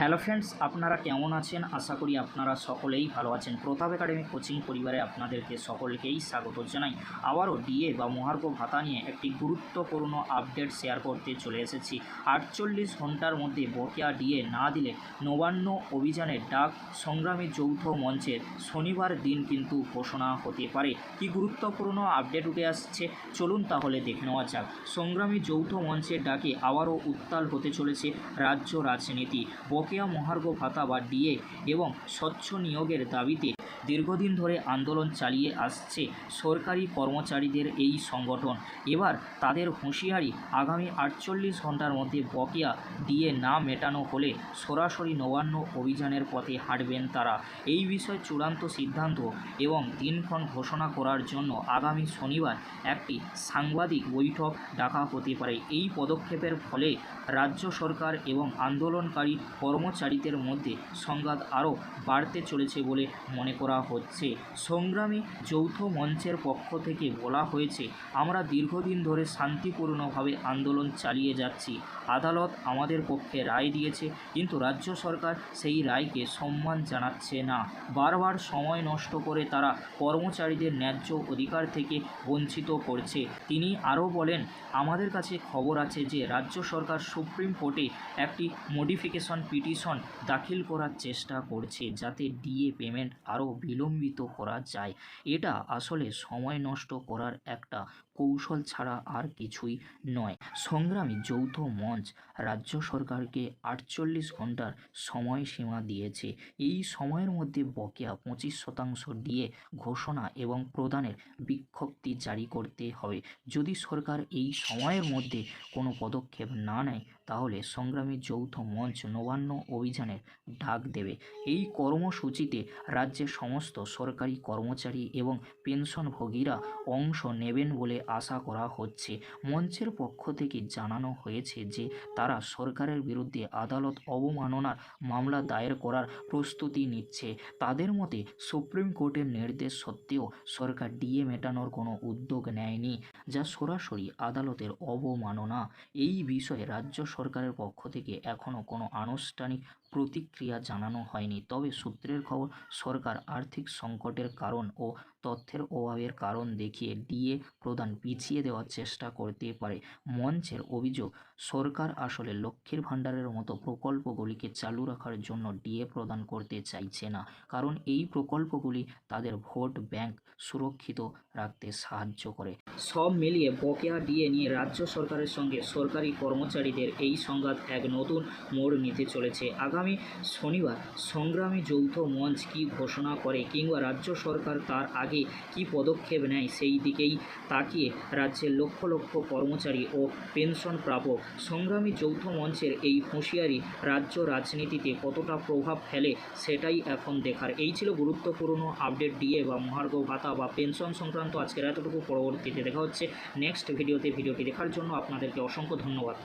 Hello friends আপনারা কেমন আছেন? আশা করি আপনারা সকলেই ভালো আছেন। প্রতাপ একাডেমি কোচিং পরিবারে আপনাদেরকে সকলকেই স্বাগত জানাই। আবারও ডিএ বা মহার্ঘ ভাতা নিয়ে একটি গুরুত্বপূর্ণ আপডেট শেয়ার করতে চলে এসেছি। আটচল্লিশ ঘণ্টার মধ্যে বকেয়া ডিএ না দিলে নবান্ন অভিযানের ডাক সংগ্রামী যৌথ মঞ্চের শনিবার দিন কিন্তু ঘোষণা হতে পারে। কি গুরুত্বপূর্ণ আপডেট উঠে আসছে? চলুন তাহলে দেখে নেওয়া যাক। সংগ্রামী যৌথ মঞ্চের ডাকে আবারও উত্তাল হতে চলেছে রাজ্য রাজনীতি। বকেয়া মহার্ঘ ভাতা বা ডিএ এবং স্বচ্ছ নিয়োগের দাবিতে দীর্ঘদিন ধরে আন্দোলন চালিয়ে আসছে সরকারি কর্মচারীদের এই সংগঠন। এবার তাদের হুঁশিয়ারি আগামী আটচল্লিশ ঘণ্টার মধ্যে বকেয়া দিয়ে না মেটানো হলে সরাসরি নবান্ন অভিযানের পথে হাঁটবেন তারা। এই বিষয়ে চূড়ান্ত সিদ্ধান্ত এবং দিনক্ষণ ঘোষণা করার জন্য আগামী শনিবার একটি সাংবাদিক বৈঠক ডাকা হতে পারে। এই পদক্ষেপের ফলে রাজ্য সরকার এবং আন্দোলনকারী কর্মচারীদের মধ্যে সংঘাত আরও বাড়তে চলেছে বলে মনে করা হচ্ছে। সংগ্রামী যৌথ মঞ্চের পক্ষ থেকে বলা হয়েছে, আমরা দীর্ঘদিন ধরে শান্তিপূর্ণভাবে আন্দোলন চালিয়ে যাচ্ছি। আদালত আমাদের পক্ষে রায় দিয়েছে, কিন্তু রাজ্য সরকার সেই রায়কে সম্মান জানাচ্ছে না। বারবার সময় নষ্ট করে তারা কর্মচারীদের ন্যায্য অধিকার থেকে বঞ্চিত করছে। তিনি আরও বলেন, আমাদের কাছে খবর আছে যে রাজ্য সরকার সুপ্রিম কোর্টে একটি মডিফিকেশন পিটিশন দাখিল করার চেষ্টা করছে, যাতে ডিএ পেমেন্ট আরও বিলম্বিত করা যায়। এটা আসলে সময় নষ্ট করার একটা কৌশল ছাড়া আর কিছুই নয়। সংগ্রামী যৌথ মঞ্চ রাজ্য সরকারকে আটচল্লিশ ঘণ্টার সময়সীমা দিয়েছে। এই সময়ের মধ্যে বকেয়া পঁচিশ শতাংশ দিয়ে ঘোষণা এবং প্রদানের বিজ্ঞপ্তি জারি করতে হবে। যদি সরকার এই সময়ের মধ্যে কোনো পদক্ষেপ না নেয়, তাহলে সংগ্রামী যৌথ মঞ্চ নবান্ন অভিযানের ডাক দেবে। এই কর্মসূচিতে রাজ্যের সমস্ত সরকারি কর্মচারী এবং পেনশনভোগীরা অংশ নেবেন বলে আশা করা হচ্ছে। মঞ্চের পক্ষ থেকে জানানো হয়েছে যে, তারা সরকারের বিরুদ্ধে আদালত অবমাননার মামলা দায়ের করার প্রস্তুতি নিচ্ছে। তাদের মতে, সুপ্রিম কোর্টের নির্দেশ সত্ত্বেও সরকার ডিএ মেটানোর কোনো উদ্যোগ নেয়নি, যা সরাসরি আদালতের অবমাননা। এই বিষয়ে রাজ্য সরকারের পক্ষ থেকে এখনও কোনো আনুষ্ঠানিক প্রতিক্রিয়া জানানো হয়নি। তবে সূত্রের খবর সরকার আর্থিক সংকটের কারণ ও তথ্যের অভাবের কারণ দেখিয়ে ডিএ প্রদান পিছিয়ে দেওয়ার চেষ্টা করতে পারে মঞ্চের অভিযোগ। সরকার আসলে লক্ষ্মীর ভাণ্ডারের মতো প্রকল্পগুলিকে চালু রাখার জন্য ডিএ প্রদান করতে চাইছে না। কারণ এই প্রকল্পগুলি তাদের ভোট ব্যাংক সুরক্ষিত রাখতে সাহায্য করে। সব মিলিয়ে বকেয়া ডিএ নিয়ে রাজ্য সরকারের সঙ্গে সরকারি কর্মচারীদের এই সংঘাত এক নতুন মোড় নিতে চলেছে। আগামী শনিবার সংগ্রামী যৌথ মঞ্চ কি ঘোষণা করে কিংবা রাজ্য সরকার তার আগে কি পদক্ষেপ নেয় সেই দিকেই তাকিয়ে রাজ্যের লক্ষ লক্ষ কর্মচারী ও পেনশন প্রাপক সংগ্রামী যৌথ মঞ্চের এই হুঁশিয়ারি রাজ্য রাজনীতিতে কতটা প্রভাব ফেলে সেটাই এখন দেখার। এই ছিল গুরুত্বপূর্ণ আপডেট ডিএ বা মহার্ঘ ভাতা বা পেনশন সংক্রান্ত আজকের এতটুকু। পরবর্তীতে দেখা হচ্ছে নেক্সট ভিডিওতে। ভিডিওটি দেখার জন্য আপনাদেরকে অসংখ্য ধন্যবাদ।